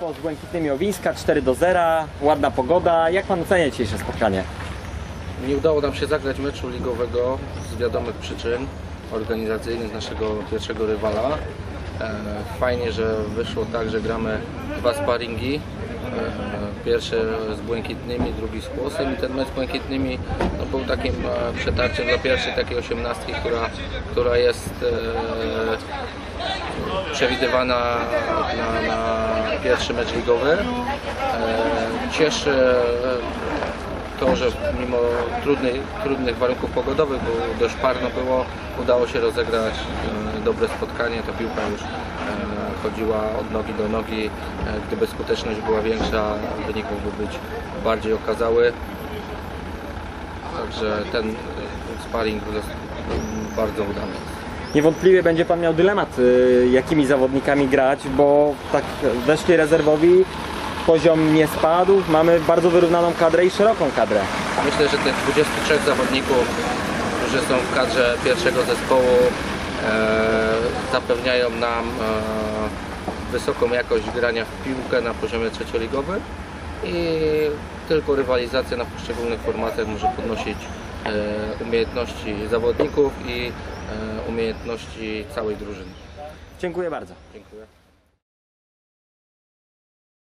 z Błękitnymi Owińska 4 do 0, ładna pogoda. Jak pan ocenia dzisiejsze spotkanie? Nie udało nam się zagrać meczu ligowego z wiadomych przyczyn organizacyjnych naszego pierwszego rywala. E, Fajnie, że wyszło tak, że gramy dwa sparingi. E, Pierwszy z Błękitnymi, drugi z Kłosem i ten mecz z Błękitnymi no, był takim e, przetarciem dla pierwszej takiej osiemnastki, która, która jest przewidywana na, na pierwszy mecz ligowy. E, Cieszy to, że mimo trudnej, trudnych warunków pogodowych, bo dość parno było, udało się rozegrać e, dobre spotkanie. Ta piłka już e, chodziła od nogi do nogi. Gdyby skuteczność była większa, wynik mógłby być bardziej okazały. Także ten sparring był bardzo udany. Niewątpliwie będzie pan miał dylemat, y, jakimi zawodnikami grać, bo tak weszli rezerwowi, poziom nie spadł, mamy bardzo wyrównaną kadrę i szeroką kadrę. Myślę, że tych 23 zawodników, którzy są w kadrze pierwszego zespołu, e, zapewniają nam e, wysoką jakość grania w piłkę na poziomie trzecioligowym i tylko rywalizacja na poszczególnych formacjach może podnosić e, umiejętności zawodników i umiejętności całej drużyny. Dziękuję bardzo. Dziękuję.